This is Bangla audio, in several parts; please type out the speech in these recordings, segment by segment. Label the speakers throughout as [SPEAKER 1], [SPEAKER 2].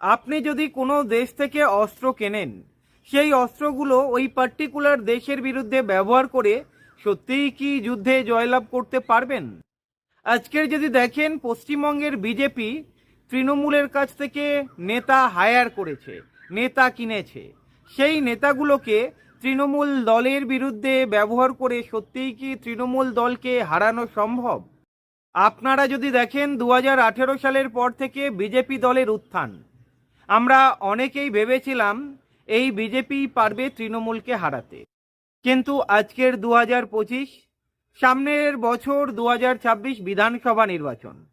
[SPEAKER 1] আপনি যদি কোনো দেশ থেকে অস্ত্র কেনেন, সেই অস্ত্রগুলো ওই পার্টিকুলার দেশের বিরুদ্ধে ব্যবহার করে সত্যিই কি যুদ্ধে জয়লাভ করতে পারবেন? আজকের যদি দেখেন, পশ্চিমবঙ্গের বিজেপি তৃণমূলের কাছ থেকে নেতা হায়ার করেছে, নেতা কিনেছে। সেই নেতাগুলোকে তৃণমূল দলের বিরুদ্ধে ব্যবহার করে সত্যিই কি তৃণমূল দলকে হারানো সম্ভব? আপনারা যদি দেখেন দু হাজার আঠেরো সালের পর থেকে বিজেপি দলের উত্থান। আমরা অনেকেই ভেবেছিলাম এই বিজেপি পারবে তৃণমূলকে হারাতে। কিন্তু আজকের দু হাজার পঁচিশ, সামনের বছর দু হাজার ছাব্বিশ বিধানসভা নির্বাচন।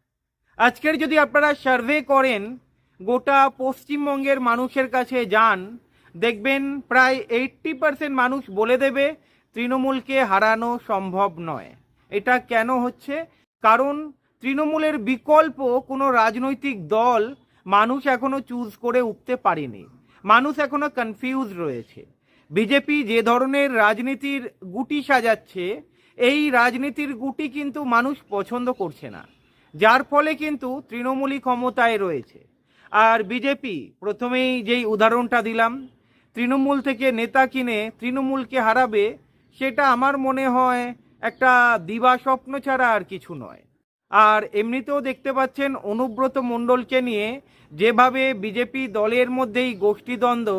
[SPEAKER 1] আজকের যদি আপনারা সার্ভে করেন, গোটা পশ্চিমবঙ্গের মানুষের কাছে যান, দেখবেন প্রায় এইট্টি পার্সেন্ট মানুষ বলে দেবে তৃণমূলকে হারানো সম্ভব নয়। এটা কেন হচ্ছে? কারণ তৃণমূলের বিকল্প কোনো রাজনৈতিক দল মানুষ এখনও চুজ করে উঠতে পারেনি। মানুষ এখনও কনফিউজ রয়েছে। বিজেপি যে ধরনের রাজনীতির গুটি সাজাচ্ছে, এই রাজনীতির গুটি কিন্তু মানুষ পছন্দ করছে না। যার ফলে কিন্তু তৃণমূলই ক্ষমতায় রয়েছে। আর বিজেপি প্রথমেই যেই উদাহরণটা দিলাম, তৃণমূল থেকে নেতা কিনে তৃণমূলকে হারাবে, সেটা আমার মনে হয় একটা দিবা স্বপ্ন ছাড়া আর কিছু নয়। আর এমনিতেও দেখতে পাচ্ছেন অনুব্রত মণ্ডলকে নিয়ে যেভাবে বিজেপি দলের মধ্যেই গোষ্ঠীদ্বন্দ্ব,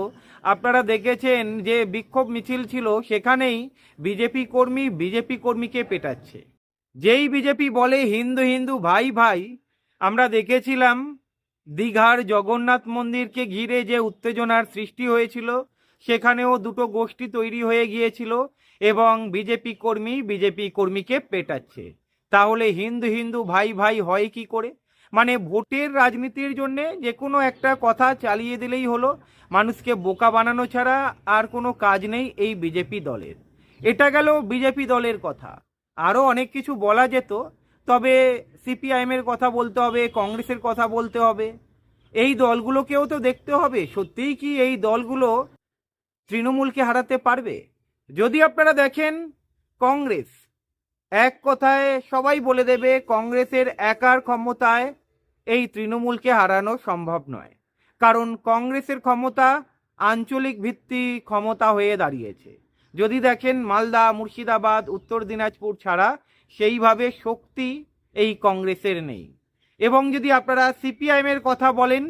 [SPEAKER 1] আপনারা দেখেছেন যে বিক্ষোভ মিছিল ছিল, সেখানেই বিজেপি কর্মী বিজেপি কর্মীকে পেটাচ্ছে। যেই বিজেপি বলে হিন্দু হিন্দু ভাই ভাই, আমরা দেখেছিলাম দীঘার জগন্নাথ মন্দিরকে ঘিরে যে উত্তেজনার সৃষ্টি হয়েছিল, সেখানেও দুটো গোষ্ঠী তৈরি হয়ে গিয়েছিল এবং বিজেপি কর্মী বিজেপি কর্মীকে পেটাচ্ছে। তাহলে হিন্দু হিন্দু ভাই ভাই হয় কি করে? মানে ভোটের রাজনীতির জন্য যে কোনো একটা কথা চালিয়ে দিলেই হলো, মানুষকে বোকা বানানো ছাড়া আর কোনো কাজ নেই এই বিজেপি দলের। এটা গেল বিজেপি দলের কথা। আরও অনেক কিছু বলা যেত, তবে সিপিআইএমের কথা বলতে হবে, কংগ্রেসের কথা বলতে হবে। এই দলগুলোকেও তো দেখতে হবে, সত্যিই কি এই দলগুলো তৃণমূলকে হারাতে পারবে? যদি আপনারা দেখেন, কংগ্রেস এক কথায় সবাই বলে দেবে কংগ্রেসের একার ক্ষমতায় এই তৃণমূলকে হারানো সম্ভব নয়। কারণ কংগ্রেসের ক্ষমতা আঞ্চলিক ভিত্তি ক্ষমতা হয়ে দাঁড়িয়েছে। যদি দেখেন মালদা, মুর্শিদাবাদ, উত্তর দিনাজপুর ছাড়া সেইভাবে শক্তি এই কংগ্রেসের নেই। এবং যদি আপনারা সিপিআইএমের কথা বলেন,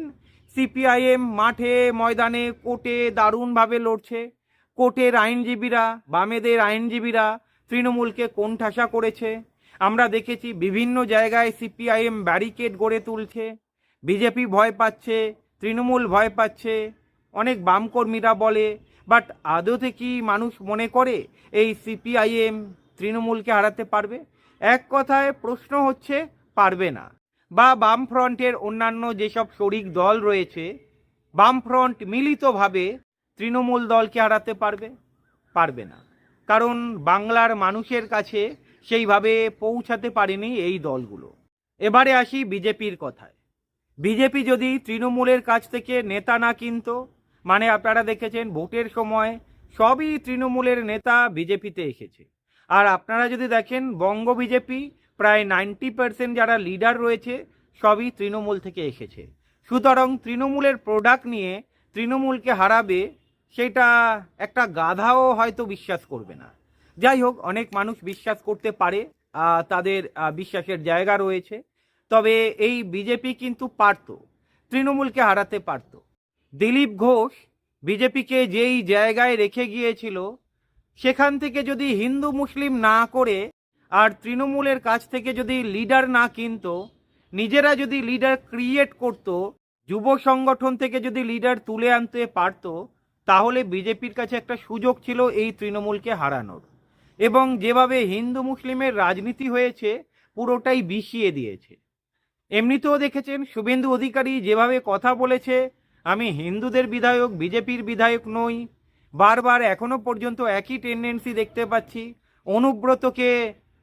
[SPEAKER 1] সিপিআইএম মাঠে, ময়দানে কোর্টে দারুণভাবে লড়ছে। কোর্টের আইনজীবীরা, বামেদের আইনজীবীরা তৃণমূলকে কোণঠাসা করেছে? আমরা দেখেছি বিভিন্ন জায়গায় সিপিআইএম ব্যারিকেড গড়ে তুলছে। বিজেপি ভয় পাচ্ছে, তৃণমূল ভয় পাচ্ছে। অনেক বামকর্মীরা বলে, বাট আদতে কি মানুষ মনে করে এই সিপিআইএম তৃণমূলকে হারাতে পারবে? এক কথায় প্রশ্ন হচ্ছে, পারবে না। বা বামফ্রন্টের অন্যান্য যেসব শরিক দল রয়েছে, বামফ্রন্ট মিলিতভাবে তৃণমূল দলকে হারাতে পারবে? পারবে না। কারণ বাংলার মানুষের কাছে সেইভাবে পৌঁছাতে পারেনি এই দলগুলো। এবারে আসি বিজেপির কথায়। বিজেপি যদি তৃণমূলের কাছ থেকে নেতা না কিনত মানে আপনারা দেখেছেন ভোটের সময় সবই তৃণমূলের নেতা বিজেপিতে এসেছে। আর আপনারা যদি দেখেন বঙ্গ বিজেপি প্রায় নাইনটি পার্সেন্ট যারা লিডার রয়েছে, সবই তৃণমূল থেকে এসেছে। সুতরাং তৃণমূলের প্রোডাক্ট নিয়ে তৃণমূলকে হারাবে সেটা একটা গাধাও হয়তো বিশ্বাস করবে না। যাই হোক, অনেক মানুষ বিশ্বাস করতে পারে তাদের বিশ্বাসের জায়গা রয়েছে। তবে এই বিজেপি কিন্তু পারত, তৃণমূলকে হারাতে পারত। দিলীপ ঘোষ বিজেপিকে যেই জায়গায় রেখে গিয়েছিল, সেখান থেকে যদি হিন্দু মুসলিম না করে, আর তৃণমূলের কাছ থেকে যদি লিডার না কিনত, নিজেরা যদি লিডার ক্রিয়েট করত, যুব সংগঠন থেকে যদি লিডার তুলে আনতে পারতো তাহলে বিজেপির কাছে একটা সুযোগ ছিল এই তৃণমূলকে হারানোর। এবং যেভাবে হিন্দু মুসলিমের রাজনীতি হয়েছে, পুরোটাই বিষিয়ে দিয়েছে। এমনিতেও দেখেছেন, শুভেন্দু অধিকারী যেভাবে কথা বলেছে, আমি হিন্দুদের বিধায়ক, বিজেপির বিধায়ক নই। বারবার এখনও পর্যন্ত একই টেন্ডেন্সি দেখতে পাচ্ছি। অনুব্রতকে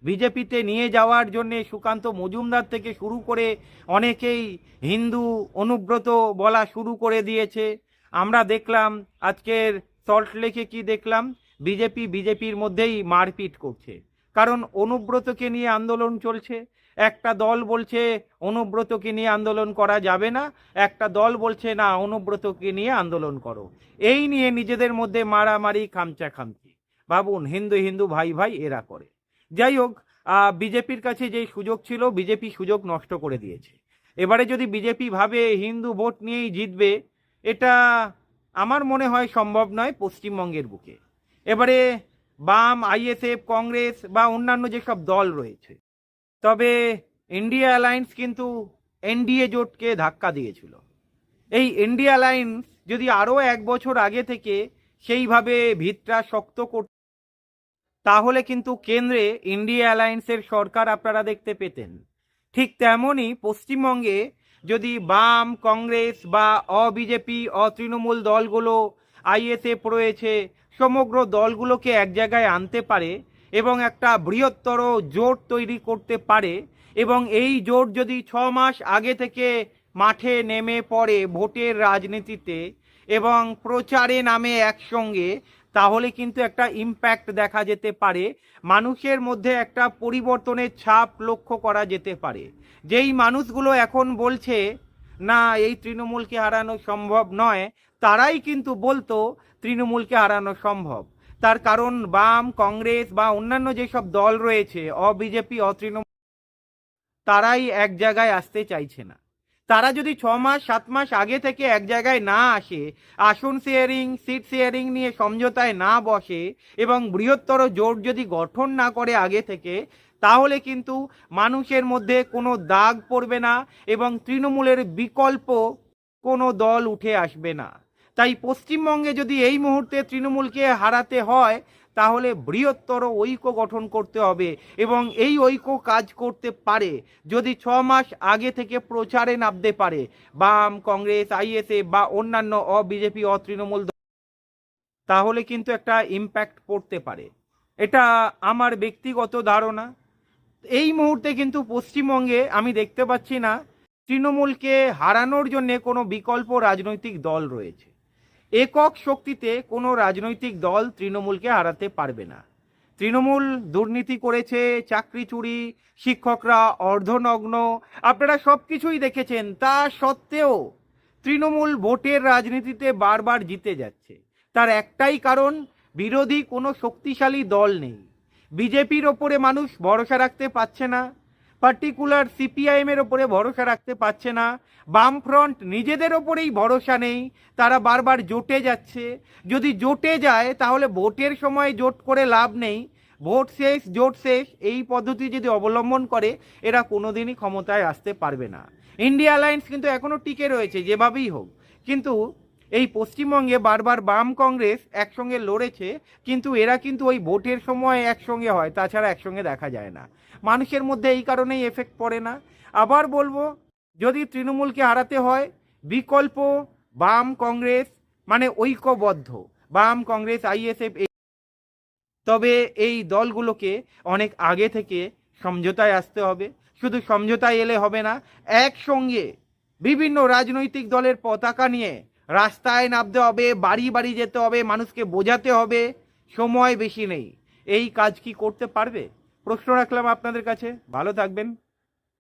[SPEAKER 1] বিজেপিতে নিয়ে যাওয়ার জন্যে সুকান্ত মজুমদার থেকে শুরু করে অনেকেই হিন্দু অনুব্রত বলা শুরু করে দিয়েছে। আমরা দেখলাম, আজকের সল্ট লেকে কি দেখলাম? বিজেপি, বিজেপির মধ্যেই মারপিট করছে। কারণ অনুব্রতকে নিয়ে আন্দোলন চলছে। একটা দল বলছে, অনুব্রতকে নিয়ে আন্দোলন করা যাবে না। একটা দল বলছে, না, অনুব্রতকে নিয়ে আন্দোলন করো। এই নিয়ে নিজেদের মধ্যে মারামারি খামচা খামচি ভাবুন, হিন্দু হিন্দু, ভাই ভাই, এরা করে। যাই হোক বিজেপির কাছে যে সুযোগ ছিল, বিজেপি সুযোগ নষ্ট করে দিয়েছে। এবারে যদি বিজেপি ভাবে হিন্দু ভোট নিয়েই জিতবে এটা আমার মনে হয় সম্ভব নয় পশ্চিমবঙ্গের বুকে। এবারে বাম, আইএসএফ, কংগ্রেস বা অন্যান্য যেসব দল রয়েছে, তবে ইন্ডিয়া অ্যালায়েন্স কিন্তু এনডিএ জোটকে ধাক্কা দিয়েছিল। এই ইন্ডিয়া অ্যালায়েন্স যদি আরও এক বছর আগে থেকে সেইভাবে ভিতটা শক্ত করত, তাহলে কিন্তু কেন্দ্রে ইন্ডিয়া অ্যালায়েন্সের সরকার আপনারা দেখতে পেতেন। ঠিক তেমনই পশ্চিমবঙ্গে যদি বাম, কংগ্রেস বা অবিজেপি, অতৃণমূল দলগুলো আইএসএফ রয়েছে সমগ্র দলগুলোকে এক জায়গায় আনতে পারে এবং একটা বৃহত্তর জোট তৈরি করতে পারে এবং এই জোট যদি ছ মাস আগে থেকে মাঠে নেমে পড়ে ভোটের রাজনীতিতে এবং প্রচারে নামে একসঙ্গে তাহলে কিন্তু একটা ইম্প্যাক্ট দেখা যেতে পারে, মানুষের মধ্যে একটা পরিবর্তনের ছাপ লক্ষ্য করা যেতে পারে। যেই মানুষগুলো এখন বলছে, না, এই তৃণমূলকে হারানো সম্ভব নয়, তারাই কিন্তু বলতো, তৃণমূলকে হারানো সম্ভব। তার কারণ বাম, কংগ্রেস বা অন্যান্য যেসব দল রয়েছে, অবিজেপি, অতৃণমূল, তারাই এক জায়গায় আসতে চাইছে না। তারা যদি ছ মাস, সাত মাস আগে থেকে এক জায়গায় না আসে, আসন শেয়ারিং, সিট শেয়ারিং নিয়ে সমঝোতায় না বসে এবং বৃহত্তর জোট যদি গঠন না করে আগে থেকে, তাহলে কিন্তু মানুষের মধ্যে কোনো দাগ পড়বে না এবং তৃণমূলের বিকল্প কোনো দল উঠে আসবে না। তাই পশ্চিমবঙ্গে যদি এই মুহূর্তে তৃণমূলকে হারাতে হয় তাহলে বৃহত্তর ঐক্য গঠন করতে হবে এবং এই ঐক্য কাজ করতে পারে। যদি ছ মাস আগে থেকে প্রচারে নামতে পারে বাম কংগ্রেস আইএসএ বা অন্যান্য অবিজেপি অতৃণমূল দল, তাহলে কিন্তু একটা ইম্প্যাক্ট পড়তে পারে। এটা আমার ব্যক্তিগত ধারণা। এই মুহূর্তে কিন্তু পশ্চিমবঙ্গে আমি দেখতে পাচ্ছি না তৃণমূলকে হারানোর জন্য কোনো বিকল্প রাজনৈতিক দল রয়েছে। একক শক্তিতে কোনো রাজনৈতিক দল তৃণমূলকে হারাতে পারবে না। তৃণমূল দুর্নীতি করেছে, চাকরি চুরি, শিক্ষকরা অর্ধনগ্ন, আপনারা সব কিছুই দেখেছেন, তা সত্ত্বেও তৃণমূল ভোটের রাজনীতিতে বারবার জিতে যাচ্ছে। তার একটাই কারণ, বিরোধী কোনো শক্তিশালী দল নেই। বিজেপির ওপরে মানুষ ভরসা রাখতে পারছে না। পার্টিকুলার সিপিআইএমের ওপরে ভরসা রাখতে পারছে না। বামফ্রন্ট নিজেদের ওপরেই ভরসা নেই। তারা বারবার জোটে যাচ্ছে। যদি জোটে যায়, তাহলে ভোটের সময় জোট করে লাভ নেই। ভোট শেষ, জোট শেষ, এই পদ্ধতি যদি অবলম্বন করে, এরা কোনোদিনই ক্ষমতায় আসতে পারবে না। ইন্ডিয়া অ্যালায়েন্স কিন্তু এখনও টিকে রয়েছে, যেভাবেই হোক। কিন্তু এই পশ্চিমবঙ্গে বারবার বাম কংগ্রেস একসঙ্গে লড়েছে, কিন্তু এরা কিন্তু ওই ভোটের সময় একসঙ্গে হয়, তাছাড়া একসঙ্গে দেখা যায় না। মানুষের মধ্যে এই কারণেই এফেক্ট পড়ে না। আবার বলব, যদি তৃণমূলকে হারাতে হয়, বিকল্প বাম কংগ্রেস মানে ঐক্যবদ্ধ বাম কংগ্রেস আইএসএফ তবে এই দলগুলোকে অনেক আগে থেকে সমঝোতায় আসতে হবে। শুধু সমঝোতায় এলে হবে না, একসঙ্গে বিভিন্ন রাজনৈতিক দলের পতাকা নিয়ে রাস্তায় নামতে হবে, বাড়ি বাড়ি যেতে হবে, মানুষকে বোঝাতে হবে। সময় বেশি নেই। এই কাজ কি করতে পারবে? প্রশ্ন রাখলাম আপনাদের কাছে। ভালো থাকবেন।